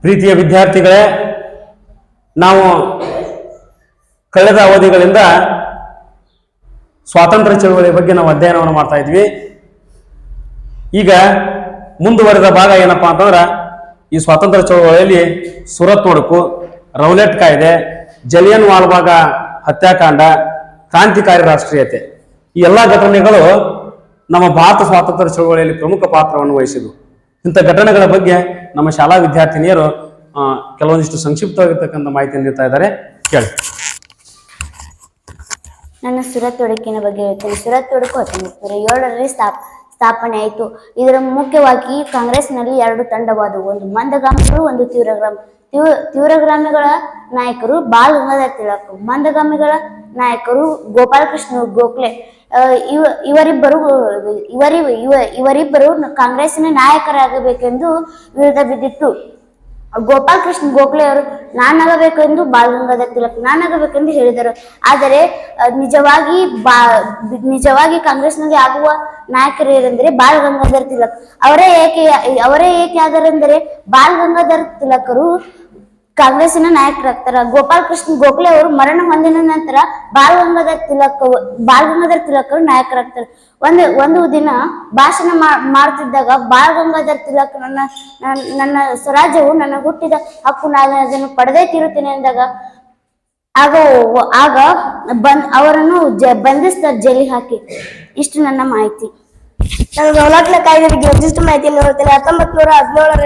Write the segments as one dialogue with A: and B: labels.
A: ಪ್ರೀತಿಯ ವಿದ್ಯಾರ್ಥಿಗಳೇ, ನಾವು ಕಳೆದ ಅವಧಿಗಳಿಂದ ಸ್ವಾತಂತ್ರ್ಯ ಚಳುವಳಿಯ ಬಗ್ಗೆ ನಾವು ಅಧ್ಯಯನವನ್ನು ಮಾಡ್ತಾ ಇದ್ವಿ. ಈಗ ಮುಂದುವರೆದ ಭಾಗ ಏನಪ್ಪಾ ಅಂತಂದ್ರೆ, ಈ ಸ್ವಾತಂತ್ರ್ಯ ಚಳುವಳಿಯಲ್ಲಿ ಸುರತ್ ಒಡಕು ರೌಲೆಟ್ ಕಾಯ್ದೆ, ಜಲಿಯನ್ ವಾಲ್ಬಾಗ ಹತ್ಯಾಕಾಂಡ, ಕ್ರಾಂತಿಕಾರಿ ರಾಷ್ಟ್ರೀಯತೆ, ಈ ಎಲ್ಲ ಘಟನೆಗಳು ನಮ್ಮ ಭಾರತ ಸ್ವಾತಂತ್ರ್ಯ ಚಳುವಳಿಯಲ್ಲಿ ಪ್ರಮುಖ ಪಾತ್ರವನ್ನು ವಹಿಸಿದವು. ಇಂಥ ಘಟನೆಗಳ ಬಗ್ಗೆ ನಮ್ಮ ಶಾಲಾ ವಿದ್ಯಾರ್ಥಿನಿಯರು ಕೆಲವೊಂದಿಷ್ಟು ಸಂಕ್ಷಿಪ್ತವಾಗಿರ್ತಕ್ಕಂಥ ಮಾಹಿತಿಯನ್ನು ನೀಡ್ತಾ ಇದ್ದಾರೆ. ಕೇಳಿ.
B: ನನ್ನ ಸುರತ್ ತೊಡಕಿನ ಬಗ್ಗೆ ಹೇಳ್ತೇನೆ. ಸುರತ್ ತೊಡಕು ಹತ್ತೊಂಬತ್ತು ನೂರ ಏಳರಲ್ಲಿ ಸ್ಥಾಪ ಸ್ಥಾಪನೆ ಆಯಿತು. ಇದರ ಮುಖ್ಯವಾಗಿ ಕಾಂಗ್ರೆಸ್ನಲ್ಲಿ ಎರಡು ತಂಡವಾದವು. ಒಂದು ಮಂದಗಾಮಿಗಳು, ಒಂದು ತೀವ್ರಗ್ರಾಮ ತೀವ್ರ ನಾಯಕರು ಬಾಲ್ ಗಂಗಾಧರ್ ತಿಲಕ್, ಮಂದಗಾಮಿಗಳ ನಾಯಕರು ಗೋಪಾಲಕೃಷ್ಣ ಗೋಖಲೆ ಇವ, ಇವರಿಬ್ಬರು, ಇವರಿ, ಇವ, ಇವರಿಬ್ಬರು ಕಾಂಗ್ರೆಸ್ಸಿನ ನಾಯಕರಾಗಬೇಕೆಂದು ವಿರೋಧ ಬಿದ್ದಿತ್ತು. ಗೋಪಾಲ್ ಕೃಷ್ಣ ಗೋಖಲೆ ಅವರು, ನಾನಾಗಬೇಕೆಂದು ಬಾಲ್ ಗಂಗಾಧರ್ ತಿಲಕ್, ನಾನಾಗಬೇಕೆಂದು ಹೇಳಿದರು. ಆದರೆ ನಿಜವಾಗಿ ಬಾ, ನಿಜವಾಗಿ ಕಾಂಗ್ರೆಸ್ನಲ್ಲಿ ಆಗುವ ನಾಯಕರು ಏನೆಂದರೆ ಬಾಲ್ ಗಂಗಾಧರ್ ತಿಲಕ್. ಅವರೇ ಏಕೆ ಅವರೇ ಏಕೆ ಆದರೆಂದರೆ ಬಾಲ್ ಗಂಗಾಧರ್ ತಿಲಕರು ಕಾಂಗ್ರೆಸ್ಸಿನ ನಾಯಕರಾಗ್ತಾರ ಗೋಪಾಲ್ ಕೃಷ್ಣ ಗೋಖಲೆ ಅವರು ಮರಣ ಹೊಂದಿದ ನಂತರ ಬಾಲ್ ಗಂಗಾಧರ್ ತಿಲಕ್ ಬಾಲ್ ಗಂಗಾಧರ್ ತಿಲಕ್ ಅವರು ನಾಯಕರಾಗ್ತಾರೆ. ಒಂದು ಒಂದು ದಿನ ಭಾಷಣ ಮಾಡ್ತಿದ್ದಾಗ ಬಾಲ್ ಗಂಗಾಧರ್ ತಿಲಕ್ ನನ್ನ, ನನ್ನ- ಸ್ವರಾಜ್ಯವು ನನ್ನ ಹುಟ್ಟಿದ ಹಕ್ಕು ನಾನು ಅದನ್ನು ಪಡೆದೇ ತೀರುತ್ತೇನೆ ಅಂದಾಗ, ಆಗ ಆಗ ಬಂದ್, ಅವರನ್ನು ಜ ಬಂಧಿಸ್ತಾರೆ ಜೈಲಿಗೆ ಹಾಕಿ. ಇಷ್ಟು ನನ್ನ ಮಾಹಿತಿ.
C: ನಾನು ಗೌಲಾಟ್ನ ಕಾಯ್ದೆ ಬಗ್ಗೆ ಒಂದಿಷ್ಟು ಮಾಹಿತಿಯನ್ನು ಹೇಳ್ತೇನೆ ಹತ್ತೊಂಬತ್ ನೂರ ಹದಿನೇಳರ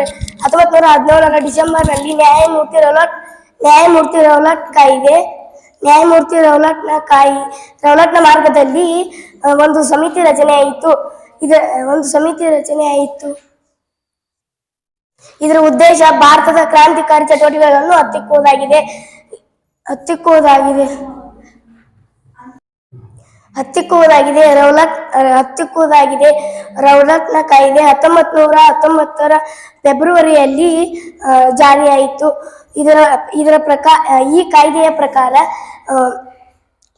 C: ಹತ್ತೊಂಬತ್ ನೂರ ಹದಿನೇಳರ ಡಿಸೆಂಬರ್ನಲ್ಲಿ ನ್ಯಾಯಮೂರ್ತಿ ರೌಲಟ್ ನ್ಯಾಯಮೂರ್ತಿ ರೌಲಟ್ ಕಾಯಿದೆ, ನ್ಯಾಯಮೂರ್ತಿ ರೌಲಟ್ನ ಕಾಯಿ ರೌಲಟ್ನ ಮಾರ್ಗದಲ್ಲಿ ಒಂದು ಸಮಿತಿ ರಚನೆ ಆಯಿತು. ಇದ, ಒಂದು ಸಮಿತಿ ರಚನೆ ಆಯಿತು. ಇದರ ಉದ್ದೇಶ ಭಾರತದ ಕ್ರಾಂತಿಕಾರಿ ಚಟುವಟಿಕೆಗಳನ್ನು ಹತ್ತಿಕ್ಕುವುದಾಗಿದೆ ಹತ್ತಿಕ್ಕುವುದಾಗಿದೆ ಹತ್ತಿಕ್ಕುವುದಾಗಿದೆ. ರೌಲಕ್, ಹತ್ತಿಕ್ಕುವುದಾಗಿದೆ. ರೌಲಕ್ನ ಕಾಯ್ದೆ ಹತ್ತೊಂಬತ್ ನೂರ ಹತ್ತೊಂಬತ್ತರ ಫೆಬ್ರವರಿಯಲ್ಲಿ ಜಾರಿಯಾಯಿತು. ಇದರ ಇದರ ಪ್ರಕಾರ ಈ ಕಾಯ್ದೆಯ ಪ್ರಕಾರ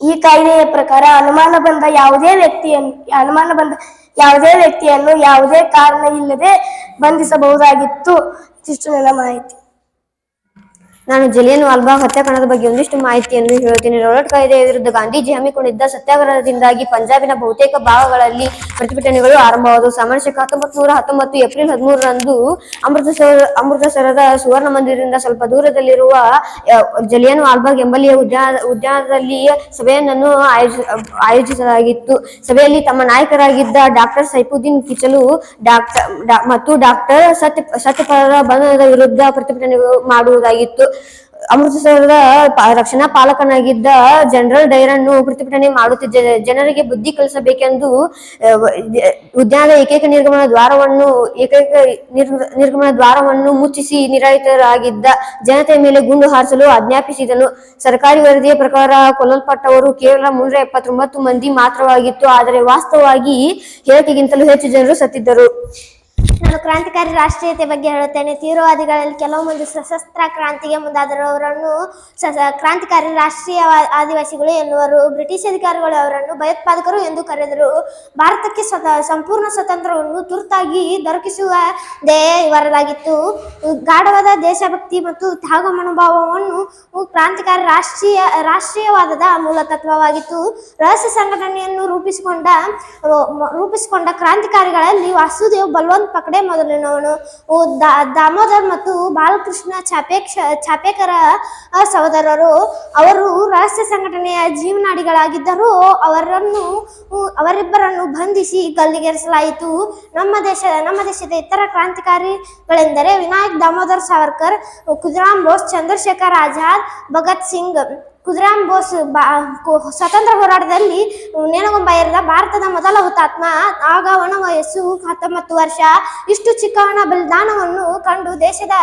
C: ಈ ಕಾಯ್ದೆಯ ಪ್ರಕಾರ ಅನುಮಾನ ಬಂದ ಯಾವುದೇ ವ್ಯಕ್ತಿಯನ್ನು ಅನುಮಾನ ಬಂದ ಯಾವುದೇ ವ್ಯಕ್ತಿಯನ್ನು ಯಾವುದೇ ಕಾರಣ ಇಲ್ಲದೆ ಬಂಧಿಸಬಹುದಾಗಿತ್ತು. ಇಷ್ಟು ನನ್ನ ಮಾಹಿತಿ.
D: ನಾನು ಜಲಿಯನ್ ವಾಲ್ಬಾಗ್ ಹತ್ಯಾಕಾಂಡದ ಬಗ್ಗೆ ಒಂದಿಷ್ಟು ಮಾಹಿತಿಯನ್ನು ಹೇಳುತ್ತೇನೆ. ರೌಲಟ್ ಕಾಯ್ದೆಯ ವಿರುದ್ಧ ಗಾಂಧೀಜಿ ಹಮ್ಮಿಕೊಂಡಿದ್ದ ಸತ್ಯಾಗ್ರಹದಿಂದಾಗಿ ಪಂಜಾಬಿನ ಬಹುತೇಕ ಭಾಗಗಳಲ್ಲಿ ಪ್ರತಿಭಟನೆಗಳು ಆರಂಭವಾದವು. ಸಾಮಾನ್ಯ ಹತ್ತೊಂಬತ್ ಹತ್ತೊಂಬತ್ತು ನೂರ ಹತ್ತೊಂಬತ್ತು ಏಪ್ರಿಲ್ ಹದಿಮೂರರಂದು ಅಮೃತಸರ ಅಮೃತಸರದ ಸುವರ್ಣ ಮಂದಿರದಿಂದ ಸ್ವಲ್ಪ ದೂರದಲ್ಲಿರುವ ಜಲಿಯನ್ ವಾಲ್ಬಾಗ್ ಎಂಬಲ್ಲಿಯ ಉದ್ಯಾನ ಉದ್ಯಾನದಲ್ಲಿ ಸಭೆಯನ್ನು ಆಯೋಜಿ, ಆಯೋಜಿಸಲಾಗಿತ್ತು. ಸಭೆಯಲ್ಲಿ ತಮ್ಮ ನಾಯಕರಾಗಿದ್ದ ಡಾಕ್ಟರ್ ಸೈಫುದ್ದೀನ್ ಕಿಚಲು ಡಾಕ್ಟರ್ ಮತ್ತು ಡಾಕ್ಟರ್ ಸತ್ಯ ಸತ್ಯಪಾಲರ ಬಂಧನದ ವಿರುದ್ಧ ಪ್ರತಿಭಟನೆ ಮಾಡುವುದಾಗಿತ್ತು. ಅಮೃತಸರದ ರಕ್ಷಣಾ ಪಾಲಕನಾಗಿದ್ದ ಜನರಲ್ ಡೈರನ್ನು ಪ್ರತಿಭಟನೆ ಮಾಡುತ್ತಿದ್ದ ಜನರಿಗೆ ಬುದ್ಧಿ ಕಲಿಸಬೇಕೆಂದು ಉದ್ಯಾನದ ಏಕೈಕ ನಿರ್ಗಮನ ದ್ವಾರವನ್ನು, ಏಕೈಕ ನಿರ್ಗ- ನಿರ್ಗಮನ ದ್ವಾರವನ್ನು ಮುಚ್ಚಿಸಿ ನಿರಾಯಿತರಾಗಿದ್ದ ಜನತೆಯ ಮೇಲೆ ಗುಂಡು ಹಾರಿಸಲು ಆಜ್ಞಾಪಿಸಿದನು. ಸರ್ಕಾರಿ ವರದಿಯ ಪ್ರಕಾರ ಕೊಲ್ಲಲ್ಪಟ್ಟವರು ಕೇವಲ ಮುನ್ನೂರ ಎಪ್ಪತ್ತೊಂಬತ್ತು ಮಂದಿ ಮಾತ್ರವಾಗಿತ್ತು, ಆದರೆ ವಾಸ್ತವವಾಗಿ ಹೇಳಿಕೆಗಿಂತಲೂ ಹೆಚ್ಚು ಜನರು ಸತ್ತಿದ್ದರು.
E: ನಾನು ಕ್ರಾಂತಿಕಾರಿ ರಾಷ್ಟ್ರೀಯತೆ ಬಗ್ಗೆ ಹೇಳುತ್ತೇನೆ. ತೀವ್ರವಾದಿಗಳಲ್ಲಿ ಕೆಲವು ಮಂದಿ ಸಶಸ್ತ್ರ ಕ್ರಾಂತಿಗೆ ಮುಂದಾದರು. ಅವರನ್ನು ಸ- ಕ್ರಾಂತಿಕಾರಿ ರಾಷ್ಟ್ರೀಯ ಆದಿವಾಸಿಗಳು ಎನ್ನುವರು. ಬ್ರಿಟಿಷ್ ಅಧಿಕಾರಿಗಳು ಅವರನ್ನು ಭಯೋತ್ಪಾದಕರು ಎಂದು ಕರೆದರು. ಭಾರತಕ್ಕೆ ಸ್ವತ ಸಂಪೂರ್ಣ ಸ್ವತಂತ್ರವನ್ನು ತುರ್ತಾಗಿ ದೊರಕಿಸುವುದೇ ಇವರದಾಗಿತ್ತು. ಗಾಢವಾದ ದೇಶಭಕ್ತಿ ಮತ್ತು ತ್ಯಾಗ ಮನೋಭಾವವನ್ನು ಕ್ರಾಂತಿಕಾರಿ ರಾಷ್ಟ್ರೀಯ, ರಾಷ್ಟ್ರೀಯವಾದದ ಮೂಲ ತತ್ವವಾಗಿತ್ತು ರಹಸ್ಯ ಸಂಘಟನೆಯನ್ನು ರೂಪಿಸಿಕೊಂಡ ರೂಪಿಸಿಕೊಂಡ ಕ್ರಾಂತಿಕಾರಿಗಳಲ್ಲಿ ವಾಸುದೇವ್ ಬಲ್ವಂತ್ ಪಕಡೆ ಮೊದಲಿನವನು ದಾಮೋದರ್ ಮತ್ತು ಬಾಲಕೃಷ್ಣ ಚಾಪೇಕ್ಷ, ಚಾಪೇಕರ ಸಹೋದರರು, ಅವರು ರಹಸ್ಯ ಸಂಘಟನೆಯ ಜೀವನಾಡಿಗಳಾಗಿದ್ದರೂ. ಅವರನ್ನು, ಅವರಿಬ್ಬರನ್ನು ಬಂಧಿಸಿ ಗಲ್ಲಿಗೇರಿಸಲಾಯಿತು. ನಮ್ಮ ದೇಶ, ನಮ್ಮ ದೇಶದ ಇತರ ಕ್ರಾಂತಿಕಾರಿಗಳೆಂದರೆ ವಿನಾಯಕ್ ದಾಮೋದರ್ ಸಾವರ್ಕರ್, ಖುದಿರಾಮ್ ಬೋಸ್, ಚಂದ್ರಶೇಖರ್ ಆಜಾದ್, ಭಗತ್ ಸಿಂಗ್. ಖುದಿರಾಮ್ ಬೋಸ್ ಬಾ ಸ್ವಾತಂತ್ರ್ಯ ಹೋರಾಟದಲ್ಲಿ ನೇಣಗೊಂಬ ಭಾರತದ ಮೊದಲ ಹುತಾತ್ಮ. ಆಗ ಒಣ ವಯಸ್ಸು ಹತ್ತೊಂಬತ್ತು ವರ್ಷ. ಇಷ್ಟು ಚಿಕ್ಕವನ ಬಲಿದಾನವನ್ನು ಕಂಡು ದೇಶದ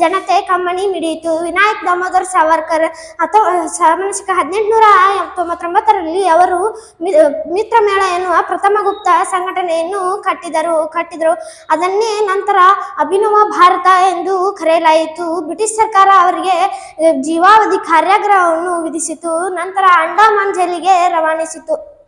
E: ಜನತೆ ಕಮ್ಮನಿ ಮಿಡಿಯಿತು. ವಿನಾಯಕ್ ದಾಮೋದರ್ ಸಾವರ್ಕರ್, ಹತ್ತೊ ಸಾಮಾನ್ಯಕ ಹದಿನೆಂಟುನೂರ ತೊಂಬತ್ತೊಂಬತ್ತರಲ್ಲಿ ಅವರು ಮಿತ್ರ ಮೇಳ ಎನ್ನುವ ಪ್ರಥಮ ಗುಪ್ತ ಸಂಘಟನೆಯನ್ನು ಕಟ್ಟಿದರು ಕಟ್ಟಿದರು. ಅದನ್ನೇ ನಂತರ ಅಭಿನವ ಭಾರತ ಎಂದು ಕರೆಯಲಾಯಿತು. ಬ್ರಿಟಿಷ್ ಸರ್ಕಾರ ಅವರಿಗೆ, ಜೀವಾವಧಿ ಕಾರ್ಯಾಗ್ರಹವನ್ನು ವಿಧಿಸಿತು. ನಂತರ ಅಂಡಮಾನ್ ಜೈಲಿಗೆ ರವಾನಿಸಿತು.